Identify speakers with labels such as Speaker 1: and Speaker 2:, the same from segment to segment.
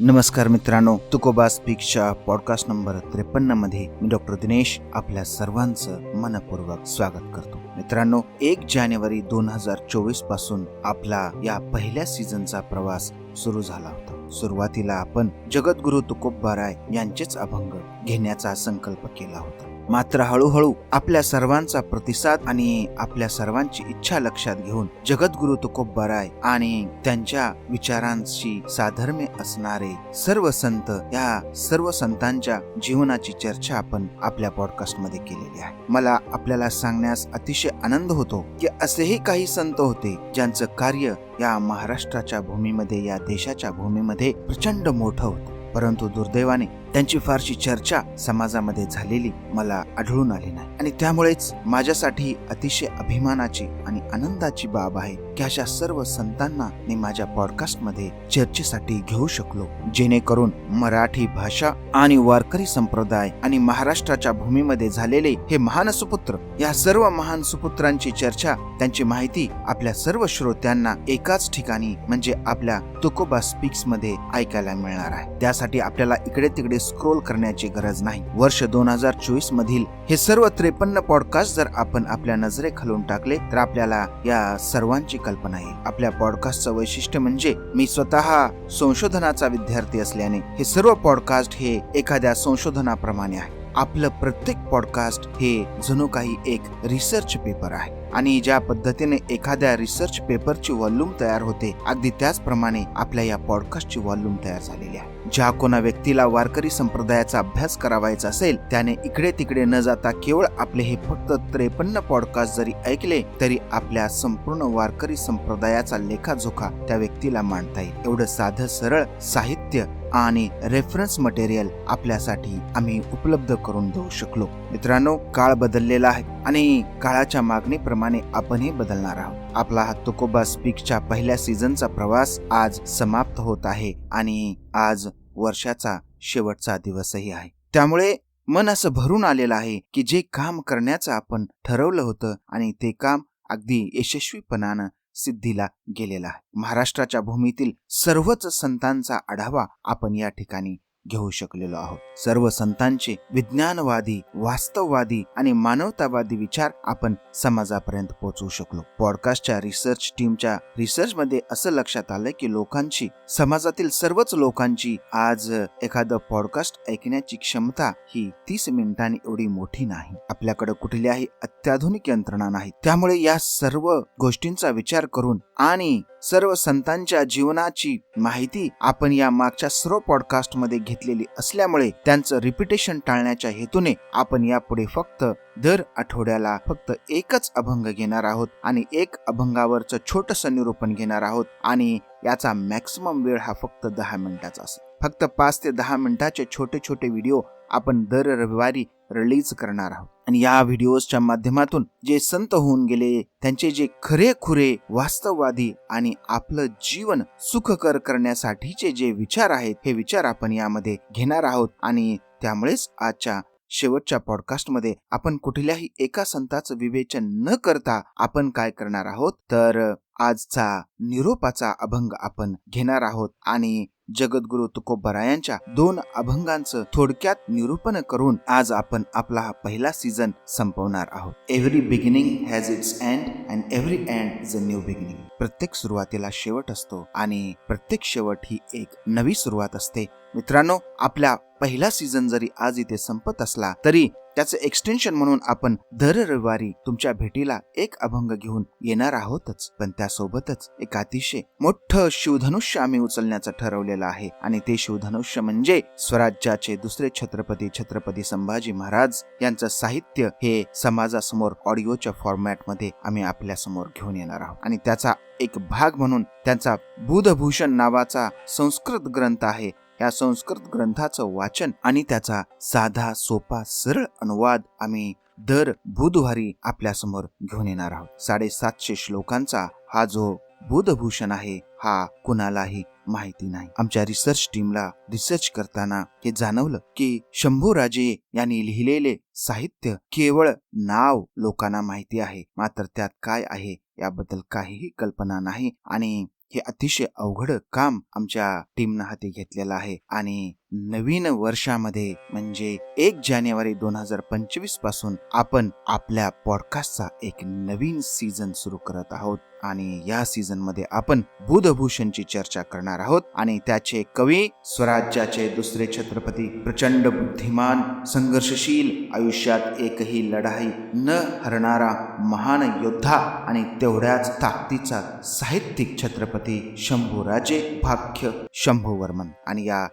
Speaker 1: नमस्कार मित्रांनो तुकोबा स्पीकच्या पॉडकास्ट नंबर त्रेपन्नमध्ये मी डॉक्टर दिनेश आपल्या सर्वांचं मनपूर्वक स्वागत करतो. मित्रांनो एक जानेवारी दोन हजार चोवीसपासून आपला या पहिल्या सीझनचा प्रवास सुरू झाला होता. सुरुवातीला आपण जगद्गुरु तुकोबा राय यांचेच अभंग घेण्याचा संकल्प केला होता. मात्र हळूहळू आपल्या सर्वांचा प्रतिसाद आणि आपल्या सर्वांची इच्छा लक्षात घेऊन जगद्गुरु तुकोबा राय आणि त्यांच्या विचारांशी साधर्म्य असणारे सर्व संत या सर्व संतांच्या जीवनाची चर्चा आपण आपल्या पॉडकास्टमध्ये केलेली आहे. मला आपल्याला सांगण्यास अतिशय आनंद होतो की असेही काही संत होते ज्यांचं कार्य या महाराष्ट्राच्या भूमीमध्ये या देशाच्या भूमीमध्ये प्रचंड मोठं होतं. परंतु दुर्दैवाने त्यांची फारशी चर्चा समाजामध्ये झालेली मला आढळून आली नाही. आणि त्यामुळेच माझ्यासाठी अतिशय अभिमानाची आणि आनंदाची बाब आहे की अशा सर्व संतांना मी माझ्या पॉडकास्टमध्ये चर्चेसाठी घेऊ शकलो जेणेकरून मराठी भाषा आणि वारकरी संप्रदाय आणि महाराष्ट्राच्या भूमीमध्ये झालेले हे महान सुपुत्र या सर्व महान सुपुत्रांची चर्चा त्यांची माहिती आपल्या सर्व श्रोत्यांना एकाच ठिकाणी म्हणजे आपल्या तुकोबा स्पीक्समध्ये ऐकायला मिळणार आहे. त्यासाठी आपल्याला इकडे तिकडे स्क्रोल करण्याची गरज नाही. वर्ष दोन हजार चोवीस मधील हे सर्व त्रेपन्न पॉडकास्ट जर आपण आपल्या नजरेखालून टाकले तर आपल्याला या सर्वांची कल्पना येईल. आपल्या पॉडकास्टचं वैशिष्ट्य म्हणजे मी स्वतः संशोधनाचा विद्यार्थी असल्याने हे सर्व पॉडकास्ट हे एखाद्या संशोधनाप्रमाणे आहे. आपलं प्रत्येक पॉडकास्ट हे जणू काही एक रिसर्च पेपर आहे. आणि ज्या पद्धतीने एखाद्या रिसर्च पेपरची वॉल्यूम तयार होते अगदी त्याचप्रमाणे आपल्या या पॉडकास्टची व्हॉल्यूम तयार झालेली आहे. ज्या कोणा व्यक्तीला वारकरी संप्रदायाचा अभ्यास करावायचा असेल त्याने इकडे तिकडे न जाता केवळ आपले हे फक्त त्रेपन्न पॉडकास्ट जरी ऐकले तरी आपल्या संपूर्ण वारकरी संप्रदायाचा लेखाजोखा त्या व्यक्तीला मांडता येईल. एवढं साधं सरळ साहित्य आणि रेफरन्स मटेरियल आपल्यासाठी आम्ही उपलब्ध करून देऊ शकलो. मित्रांनो काळ बदललेला आहे आणि काळाच्या मागणीप्रमाणे आपणही बदलणार आहोत. आपला हा तुकोबा स्पीकच्या पहिल्या सीझनचा प्रवास आज समाप्त होत आहे आणि आज वर्षाचा शेवटचा दिवसही आहे. त्यामुळे मन असं भरून आलेलं आहे की जे काम करण्याचं आपण ठरवलं होतं आणि ते काम अगदी यशस्वीपणानं सिद्धीला गेलेला आहे. महाराष्ट्राच्या भूमीतील सर्वच संतांचा आढावा आपण या ठिकाणी घेऊ शकलेलो आहोत. सर्व संतांचे विज्ञानवादी वास्तववादी आणि मानवतावादी विचार आपण समाजापर्यंत पोहोचवू शकलो. पॉडकास्टच्या रिसर्च टीमच्या रिसर्च मध्ये असं लक्षात आलं की लोकांची समाजातील सर्वच लोकांची आज एखादं पॉडकास्ट ऐकण्याची क्षमता ही तीस मिनिटांनी एवढी मोठी नाही. आपल्याकडे कुठल्याही अत्याधुनिक यंत्रणा नाही. त्यामुळे या सर्व गोष्टींचा विचार करून आणि सर्व संतांच्या जीवनाची माहिती आपण या मागच्या सर्व पॉडकास्टमध्ये घेतलेली असल्यामुळे त्यांचं रिपिटेशन टाळण्याच्या हेतूने आपण यापुढे फक्त दर आठवड्याला फक्त एकच अभंग घेणार आहोत आणि एक अभंगावरचं छोटस निरूपण घेणार आहोत आणि याचा मॅक्सिमम वेळ हा फक्त दहा मिनिटाचा असेल. फक्त पाच ते दहा मिनिटाचे छोटे छोटे व्हिडिओ आपण दर रविवारी रिलीज करणार आहोत. आणि या व्हिडिओजच्या माध्यमातून जे संत होऊन गेले त्यांचे जे खरे खुरे वास्तववादी आणि आपलं जीवन सुखकर करण्यासाठीचे जे विचार आहेत हे विचार आपण यामध्ये घेणार आहोत. आणि त्यामुळेच आजच्या शेवटच्या पॉडकास्टमध्ये आपण कुठल्याही एका संताचं विवेचन न करता आपण काय करणार आहोत? तर आजचा निरोपाचा अभंग आपण घेणार आहोत. आणि जगद्गुरु तुकोबरायांच्या दोन अभंगांचं थोडक्यात निरूपण करून आज आपण आपला हा पहिला सीझन संपवणार आहोत. Every beginning has its end and every end is a new beginning प्रत्येक सुरुवातीला शेवट असतो आणि प्रत्येक शेवट ही एक नवी सुरुवात असते. मित्रांनो आपला पहिला सीझन जरी आज इथे संपत असला तरी त्याचं एक्सटेन्शन म्हणून आपण दर रविवारी तुमच्या भेटीला एक अभंग घेऊन येणार आहोतच. पण त्यासोबतच एक अतिशय मोठं शिवधनुष्य आम्ही उचलण्याचं ठरवलेलं आहे. आणि ते शिवधनुष्य म्हणजे स्वराज्याचे दुसरे छत्रपती छत्रपती संभाजी महाराज यांचं साहित्य हे समाजासमोर ऑडिओच्या फॉर्मॅटमध्ये आम्ही आपल्यासमोर घेऊन येणार आहोत. आणि त्याचा एक भाग म्हणून त्यांचा बुधभूषण नावाचा संस्कृत ग्रंथ आहे. या संस्कृत ग्रंथाचं वाचन आणि त्याचा साधा सोपा सरळ अनुवाद आम्ही दर बुधवारी आपल्यासमोर घेऊन येणार आहोत. साडेसातशे श्लोकांचा हा जो बुधभूषण आहे हा कुणालाही माहिती नाही. आमच्या रिसर्च टीमला रिसर्च करताना हे जाणवलं की शंभूराजे यांनी लिहिलेले साहित्य केवळ नाव लोकांना माहिती आहे मात्र त्यात काय आहे याबद्दल काहीही कल्पना नाही आणि हे अतिशय अवघड काम आमच्या टीमनं हाती घेतलेलं आहे. आणि नवीन वर्षामध्ये म्हणजे एक जानेवारी दोन हजार पंचवीसपासून आपण आपल्या पॉडकास्टचा एक नवीन सीझन सुरू करत आहोत. आणि या सीझनमध्ये आपण बुधभूषणची चर्चा करणार आहोत. आणि त्याचे कवी स्वराज्याचे दुसरे छत्रपती प्रचंड बुद्धिमान संघर्षशील आयुष्यात एकही लढाई न हरणारा महान योद्धा आणि तेवढ्याच ताकदीचा साहित्यिक छत्रपती शंभूराजे भाग्य शंभूवर्मन. आणि या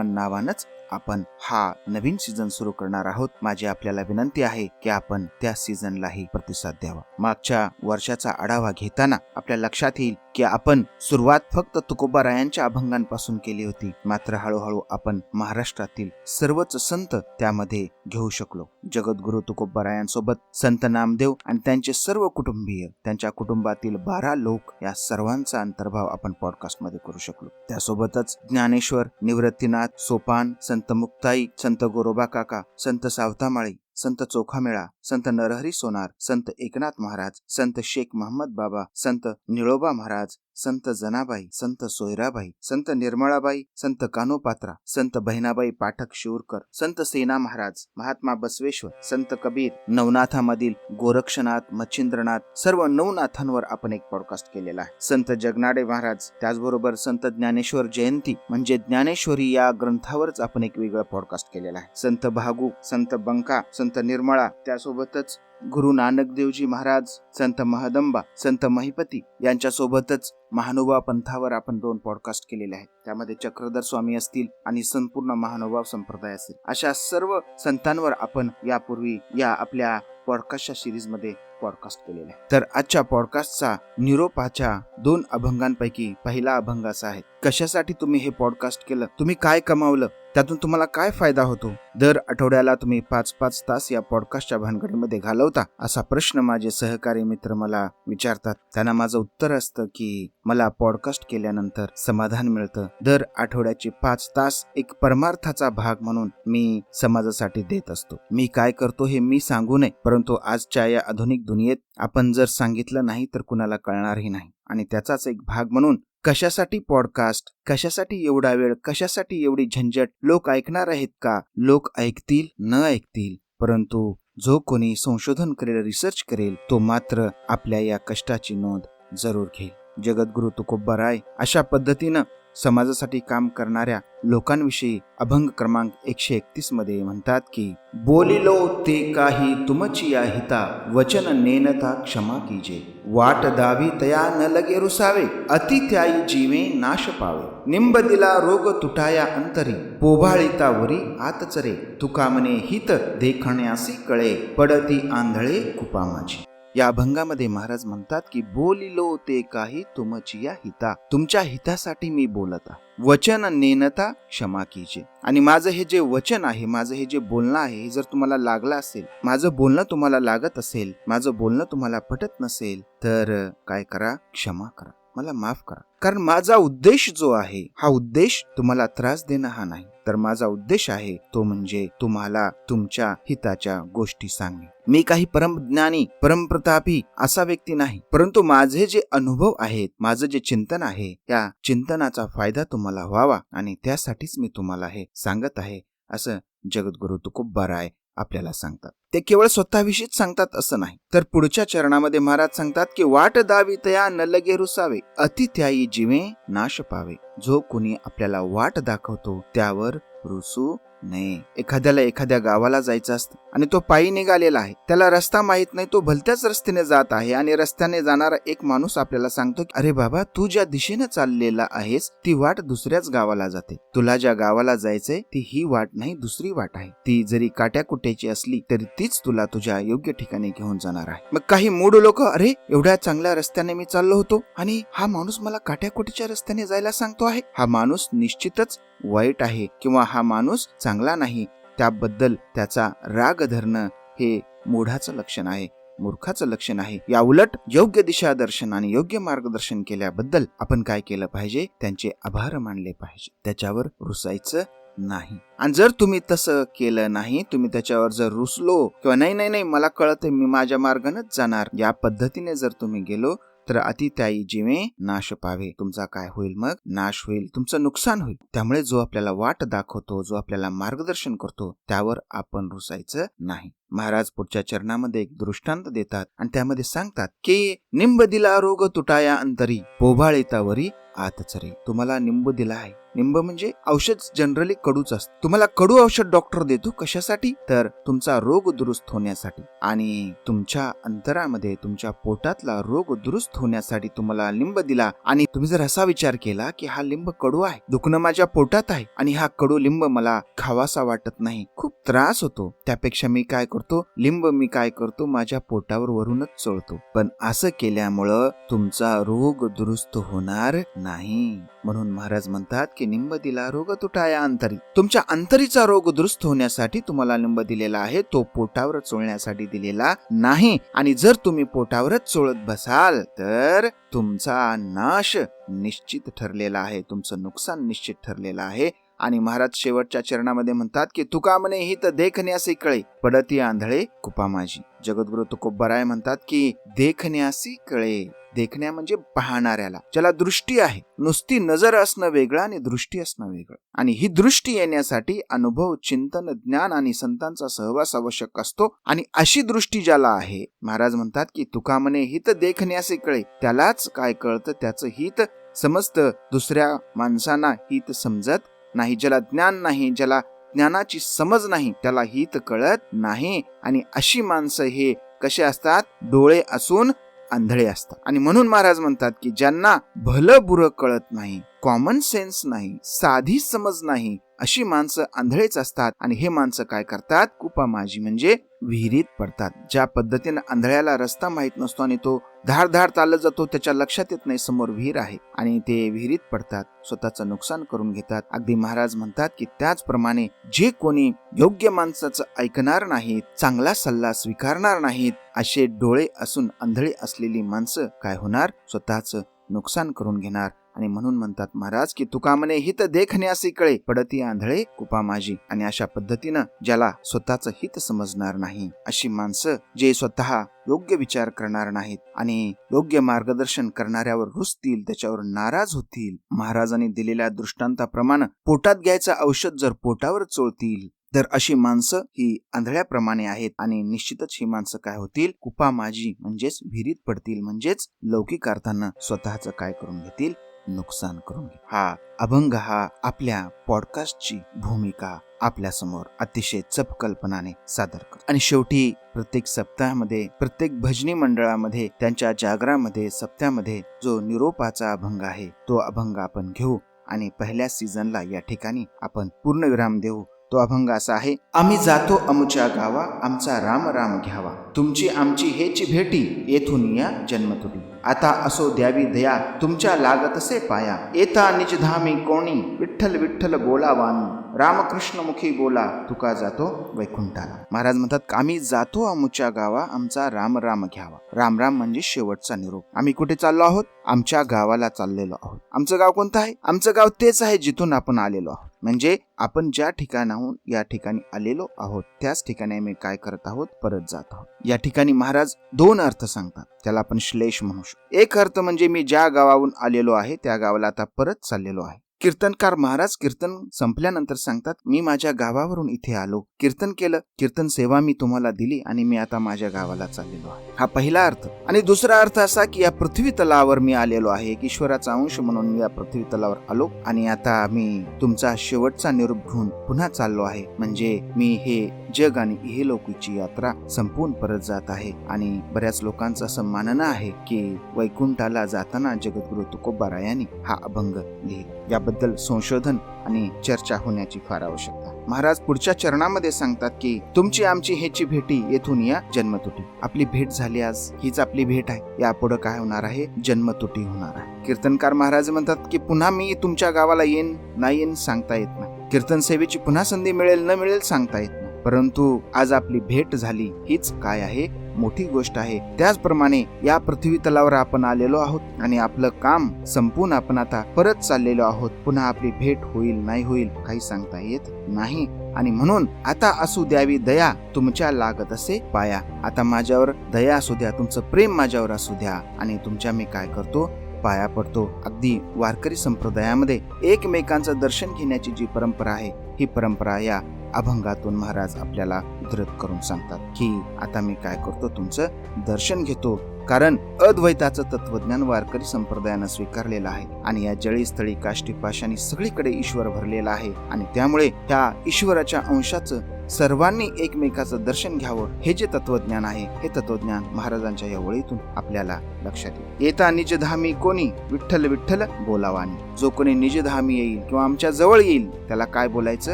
Speaker 1: शंभूवर्मन नावानच आपण हा नवीन सीझन सुरू करणार आहोत. माझी आपल्याला विनंती आहे की आपण त्या सीझनलाही प्रतिसाद द्यावा. मागच्या वर्षाचा आढावा घेताना आपल्या लक्षात येईल की आपण सुरुवात फक्त तुकोबा रायांच्या अभंगांपासून केली होती. मात्र हळूहळू आपण महाराष्ट्रातील सर्वच संत त्यामध्ये घेऊ शकलो. जगद्गुरु तुकोबरायांसोबत संत नामदेव आणि त्यांचे सर्व कुटुंबीय त्यांच्या कुटुंबातील बारा लोक या सर्वांचा अंतर्भाव आपण पॉडकास्टमध्ये करू शकलो. त्यासोबतच ज्ञानेश्वर निवृत्तीनाथ सोपान संत मुक्ताई संत गोरोबा काका संत सावतामाळी संत चोखामेळा संत नरहरी सोनार संत एकनाथ महाराज संत शेख महम्मद बाबा संत निळोबा महाराज संत जनाबाई संत सोयराबाई संत निर्मळाबाई संत कानोपात्रा संत बहिणाबाई पाठक शिवरकर संत सेना महाराज महात्मा बसवेश्वर संत कबीर नवनाथामधील गोरक्षनाथ मच्छिंद्रनाथ सर्व नवनाथांवर आपण एक पॉडकास्ट केलेला आहे. संत जगनाडे महाराज त्याचबरोबर संत ज्ञानेश्वर जयंती म्हणजे ज्ञानेश्वरी या ग्रंथावरच आपण एक वेगळं पॉडकास्ट केलेला आहे. संत भागू संत बंका संत निर्मळा त्यासोबतच गुरु नानक देवजी महाराज संत महदंबा संत महिपती यांच्यासोबतच महानुभाव पंथावर आपण दोन पॉडकास्ट केलेले आहेत. त्यामध्ये चक्रधर स्वामी असतील आणि संपूर्ण महानुभाव संप्रदाय असेल. अशा सर्व संतांवर आपण यापूर्वी या आपल्या पॉडकास्टच्या सिरीजमध्ये पॉडकास्ट केलेला आहे तर आजच्या पॉडकास्टचा निरोपाच्या दोन अभंगांपैकी पहिला अभंग असा आहे. कशासाठी तुम्ही हे पॉडकास्ट केलं? तुम्ही काय कमावलं? त्यातून तुम्हाला काय फायदा होतो? दर आठवड्याला तुम्ही पाच पाच तास या पॉडकास्टच्या भानगडीमध्ये घालवता असा प्रश्न माझे सहकारी मित्र मला विचारतात. त्यांना माझं उत्तर असतं की मला पॉडकास्ट केल्यानंतर समाधान मिळतं. दर आठवड्याचे पाच तास एक परमार्थाचा भाग म्हणून मी समाजासाठी देत असतो. मी काय करतो हे मी सांगू नये परंतु आजच्या या आधुनिक दुनियेत आपण जर सांगितलं नाही तर कुणाला कळणारही नाही. आणि त्याचाच एक भाग म्हणून कशासाठी पॉडकास्ट कशासाठी एवढा वेळ कशासाठी एवढी झंझट लोक ऐकणार आहेत का? लोक ऐकतील न ऐकतील. परंतु जो कोणी संशोधन करेल रिसर्च करेल तो मात्र आपल्या या कष्टाची नोंद जरूर घेईल. जगद्गुरु तुकोबाराय अशा पद्धतीनं समाजासाठी काम करणाऱ्या लोकांविषयी अभंग क्रमांक एकशे एकतीसमध्ये म्हणतात की बोलिलो ते काही तुमची या हिता वचन नेनता क्षमा कीजे. वाट दावी तया न लगे रुसावे अति त्याई जीवे नाश पावे. निंब दिला रोग तुटाया अंतरी पोभाळिता वरी आतचरे तुका हित देखण्यासी कळे पडती आंधळे कुपा माझी या अभंगामध्ये महाराज म्हणतात की बोलिलो ते काही तुमची या हिता. तुमच्या हितासाठी मी बोलत वचन नेनता क्षमा कीजे. आणि माझं हे जे वचन आहे माझं हे जे बोलणं आहे हे जर तुम्हाला लागलं असेल माझं बोलणं तुम्हाला लागत असेल माझं बोलणं तुम्हाला पटत नसेल तर काय करा? क्षमा करा. मला माफ करा. कारण माझा उद्देश जो आहे हा उद्देश तुम्हाला त्रास देणं हा नाही. तर माझा उद्देश आहे तो म्हणजे तुम्हाला तुमच्या हिताच्या गोष्टी सांगणे. मी काही परमज्ञानी परमप्रतापी असा व्यक्ती नाही. परंतु माझे जे अनुभव आहेत माझं जे चिंतन आहे त्या चिंतनाचा फायदा तुम्हाला व्हावा आणि त्यासाठीच मी तुम्हाला हे सांगत आहे असं जगद्गुरु तुकोबाराय आपल्याला सांगतात. ते केवळ स्वतःविषयीच सांगतात असं नाही. तर पुढच्या चरणामध्ये महाराज सांगतात की वाट दावी तया न लगे रुसावे. अति जीवे नाश पावे. जो कोणी आपल्याला वाट दाखवतो त्यावर रुसू नाही एखाद्याला एखाद्या गावाला जायचं असतं आणि तो पायी निघालेला आहे. त्याला रस्ता माहीत नाही तो भलत्याच रस्त्याने जात आहे आणि रस्त्याने जाणारा एक माणूस आपल्याला सांगतो की अरे बाबा तू ज्या दिशेने चाललेला आहेस ती वाट दुसऱ्याच गावाला जाते. तुला ज्या गावाला जायचंय ती ही वाट नाही दुसरी वाट आहे. ती जरी काट्याकुट्याची असली तरी तीच तुला तुझ्या योग्य ठिकाणी घेऊन जाणार आहे. मग काही मूड लोक अरे एवढ्या चांगल्या रस्त्याने मी चाललो होतो आणि हा माणूस मला काट्याकुटीच्या रस्त्याने जायला सांगतो आहे. हा माणूस निश्चितच वाईट आहे किंवा हा माणूस चांगला नाही त्याबद्दल त्याचा राग धरणं हे मूढाचं लक्षण आहे मूर्खाचं लक्षण आहे. या उलट योग्य दिशा दर्शन आणि योग्य मार्गदर्शन केल्याबद्दल आपण काय केलं पाहिजे? त्यांचे आभार मानले पाहिजे. त्याच्यावर रुसायचं नाही. आणि जर तुम्ही तसं केलं नाही तुम्ही त्याच्यावर जर रुसलो किंवा नाही नाही नाही मला कळत मी माझ्या मार्गानेच जाणार. या पद्धतीने जर तुम्ही गेलो मात्र अतित्यायी जीवे नाश पावे. तुमचा काय होईल मग? नाश होईल. तुमचं नुकसान होईल. त्यामुळे जो आपल्याला वाट दाखवतो जो आपल्याला मार्गदर्शन करतो त्यावर आपण रुसायचं नाही. महाराज पुढच्या चरणामध्ये एक दृष्टांत देतात आणि त्यामध्ये सांगतात की निंब दिला रोग तुटाया अंतरी पोभाळेतावरी आताच रे तुम्हाला निंब दिला आहे. निंब म्हणजे औषध जनरली कडूच असत. तुम्हाला कडू औषध डॉक्टर देतो कशासाठी? तर तुमचा रोग दुरुस्त होण्यासाठी. आणि तुमच्या अंतरामध्ये तुमच्या पोटातला रोग दुरुस्त होण्यासाठी तुम्हाला लिंब दिला. आणि तुम्ही जर असा विचार केला की हा लिंब कडू आहे दुखणं माझ्या पोटात आहे आणि हा कडू लिंब मला खावासा वाटत नाही खूप त्रास होतो. त्यापेक्षा मी काय करतो? लिंब मी काय करतो? माझ्या पोटावर वरूनच चोळतो. पण असं केल्यामुळं तुमचा रोग दुरुस्त होणार नाही. म्हणून महाराज म्हणतात की निंब दिला रोग तुटाया अंतरी. तुमच्या अंतरीचा रोग दुरुस्त होण्यासाठी तुम्हाला निंब दिलेला आहे. तो पोटावर चोळण्यासाठी दिलेला नाही. आणि जर तुम्ही पोटावरच चोळत बसाल तर तुमचा नाश निश्चित ठरलेला आहे. तुमचं नुकसान निश्चित ठरलेलं आहे. आणि महाराज शेवटच्या चरणामध्ये म्हणतात की तुका म्हणे ही तर देखण्यासी कळे. पडती आंधळे कुपा माझी. जगद्गुरु तुकोबराय म्हणतात की देखण्यासी कळे. देखण्या म्हणजे पाहणाऱ्याला ज्याला दृष्टी आहे. नुसती नजर असणं वेगळं आणि दृष्टी असणं वेगळं. आणि ही दृष्टी येण्यासाठी अनुभव चिंतन ज्ञान आणि संतांचा सहवास आवश्यक असतो. आणि अशी दृष्टी ज्याला आहे महाराज म्हणतात की तुका म्हणे हित देखण्यासे कळे. त्यालाच काय कळतं? त्याचं हित समजतं. दुसऱ्या माणसांना हित समजत नाही. ज्याला ज्ञान नाही ज्याला ज्ञानाची समज नाही त्याला हित कळत नाही. आणि अशी माणसं हे कसे असतात? डोळे असून आंधळे असतात. आणि म्हणून महाराज म्हणतात की ज्यांना भलं बुरं कळत नाही कॉमन सेन्स नाही साधी समज नाही अशी माणसं आंधळेच असतात. आणि हे माणसं काय करतात? कुपा माझी म्हणजे विहिरीत पडतात. ज्या पद्धतीने आंधळ्याला रस्ता माहीत नसतो आणि तो धाड धार चालत जातो त्याच्या लक्षात येत नाही समोर विहीर आहे. आणि ते विहिरीत पडतात. स्वतःचं नुकसान करून घेतात. अगदी महाराज म्हणतात की त्याचप्रमाणे जे कोणी योग्य माणसाचं ऐकणार नाहीत चांगला सल्ला स्वीकारणार नाहीत असे डोळे असून आंधळी असलेली माणसं काय होणार? स्वतःचं नुकसान करून घेणार. आणि म्हणून म्हणतात महाराज की तुका म्हणे हित देखण्यासी कळे. पडती आंधळे कुपा माझी आणि अशा पद्धतीनं ज्याला स्वतःचं हित समजणार नाही. अशी माणसं जे स्वतः योग्य विचार करणार नाहीत आणि योग्य मार्गदर्शन करणाऱ्यावर रुसतील त्याच्यावर नाराज होतील. महाराजांनी दिलेल्या दृष्टांताप्रमाणे पोटात घ्यायचं औषध जर पोटावर चोळतील तर अशी माणसं ही आंधळ्याप्रमाणे आहेत. आणि निश्चितच ही माणसं काय होतील? कुपा माझी म्हणजेच विहिरीत पडतील म्हणजेच लौकिक अर्थानं स्वतःच काय करून घेतील? नुकसान करून घे हा. अभंग हा आपल्या पॉडकास्टची भूमिका आपल्यासमोर अतिशय चपकल्पनाने सादर कर आणि शेवटी प्रत्येक सप्ताहामध्ये प्रत्येक भजनी मंडळामध्ये त्यांच्या जागरामध्ये सप्त्यामध्ये जो निरोपाचा अभंग आहे तो अभंग आपण घेऊ आणि पहिल्या सीझनला या ठिकाणी आपण पूर्ण विराम देऊ. तो अभंग असा आहे आम्ही जातो अमुच्या गावा आमचा राम राम घ्यावा. तुमची आमची हेची भेटी येथून या जन्मतुटी आता असो द्यावी दया तुमच्या लागतसे पाया. येता निजधामी कोणी विठ्ठल विठ्ठल बोलावानी. रामकृष्ण मुखी बोला तुका जातो वैकुंठाला. महाराज म्हणतात आम्ही जातो अमुच्या गावा आमचा राम राम घ्यावा. राम राम म्हणजे शेवटचा निरोप. आम्ही कुठे चाललो आहोत? आमच्या गावाला चाललेलो आहोत. आमचं गाव कोणतं आहे? आमचं गाव तेच आहे जिथून आपण आलेलो आहोत. म्हणजे आपण ज्या ठिकाणाहून या ठिकाणी आलेलो आहोत त्याच ठिकाणी आम्ही काय करत आहोत परत जात आहोत. या ठिकाणी महाराज दोन अर्थ सांगतात. त्याला आपण श्लेष म्हणू शकतो. एक अर्थ म्हणजे मी ज्या गावाहून आलेलो आहे त्या गावाला आता परत चाललेलो आहे. कीर्तनकार महाराज कीर्तन संपल्यानंतर सांगतात मी माझ्या गावावरून इथे आलो. कीर्तन केलं कीर्तन सेवा मी तुम्हाला दिली आणि मी आता माझ्या गावाला चाललेलो आहे. हा पहिला अर्थ. आणि दुसरा अर्थ असा की या पृथ्वी तलावर मी आलेलो आहे. एक ईश्वराचा अंश म्हणून मी या पृथ्वी तलावर आलो आणि आता मी तुमचा शेवटचा निरोप घेऊन पुन्हा चाललो आहे. म्हणजे मी हे जग आणि इहलोकीची लोकीची यात्रा संपून परत जात आहे आणि बऱ्याच लोकांचं असं आहे की वैकुंठाला जाताना जगद्गुरु तुकोबारायांनी हा अभंग लिहिला. याबद्दल संशोधन आणि चर्चा होण्याची फार आवश्यकता. महाराज पुढच्या चरणामध्ये सांगतात की तुमची आमची ह्याची भेटी येथून या जन्मतुटी. आपली भेट झाली आज हीच आपली भेट आहे. यापुढे काय होणार आहे? जन्मतुटी होणार आहे. कीर्तनकार महाराज म्हणतात की पुन्हा मी तुमच्या गावाला येईन नाही येईन सांगता येत नाही. कीर्तन सेवेची पुन्हा संधी मिळेल न मिळेल सांगता येत परंतु आज आपली भेट झाली हीच काय आहे? मोठी गोष्ट आहे. त्याचप्रमाणे या पृथ्वी तलावर आपण आलेलो आहोत आणि आपलं काम संपून आपण आता परत चाललेलो आहोत. पुन्हा आपली भेट होईल नाही होईल काही सांगता येत नाही. आणि म्हणून आता असू द्यावी दया तुमच्या लागत असे पाया. आता माझ्यावर दया असू द्या तुमचं प्रेम माझ्यावर असू द्या. आणि तुमच्या मी काय करतो? पाया पडतो. अगदी वारकरी संप्रदायामध्ये एकमेकांचं दर्शन घेण्याची जी परंपरा आहे ही परंपरा या अभंगातून महाराज आपल्याला उद्धृत करून सांगतात की आता मी काय करतो? तुमचं दर्शन घेतो. कारण अद्वैताचं तत्वज्ञान वारकरी संप्रदायानं स्वीकारलेलं आहे आणि या जळीस्थळी काष्टी पाशाने सगळीकडे ईश्वर भरलेला आहे आणि त्यामुळे त्या ईश्वराच्या अंशाचं सर्वांनी एकमेकाचं दर्शन घ्यावं हे जे तत्वज्ञान आहे हे तत्वज्ञान महाराजांच्या या ओळीतून आपल्याला लक्षात येईल. येता निजधामी कोणी? विठ्ठल विठ्ठल बोलावानी. जो कोणी निजधामी येईल किंवा आमच्या जवळ येईल त्याला काय बोलायचं?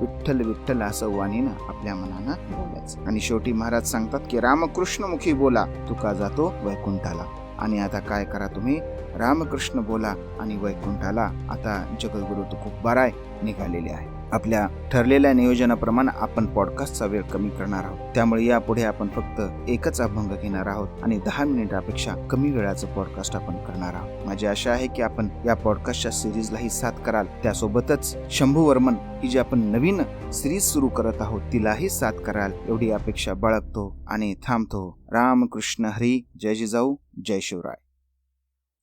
Speaker 1: विठ्ठल विठ्ठल असं वाणीनं आपल्या मनानं बोलायचं. आणि शेवटी महाराज सांगतात की रामकृष्ण मुखी बोला तुका जातो वैकुंठाला. आणि आता काय करा तुम्ही? रामकृष्ण बोला आणि वैकुंठाला. आता जगद्गुरु तुकोबाराय निघालेले आहे आपल्या ठरलेल्या नियोजनाप्रमाणे आपण पॉडकास्टचा वेळ कमी करणार आहोत. त्यामुळे यापुढे आपण फक्त एकच अभंग घेणार आहोत आणि दहा मिनिटापेक्षा कमी वेळाचं पॉडकास्ट आपण करणार आहोत. माझी आशा आहे की आपण या पॉडकास्टच्या सिरीजलाही साथ कराल. त्यासोबतच शंभू वर्मन ही जी आपण नवीन सिरीज सुरू करत आहोत तिलाही साथ कराल. एवढी अपेक्षा बाळगतो आणि थांबतो. रामकृष्ण हरी. जय जिजाऊ. जय शिवराय.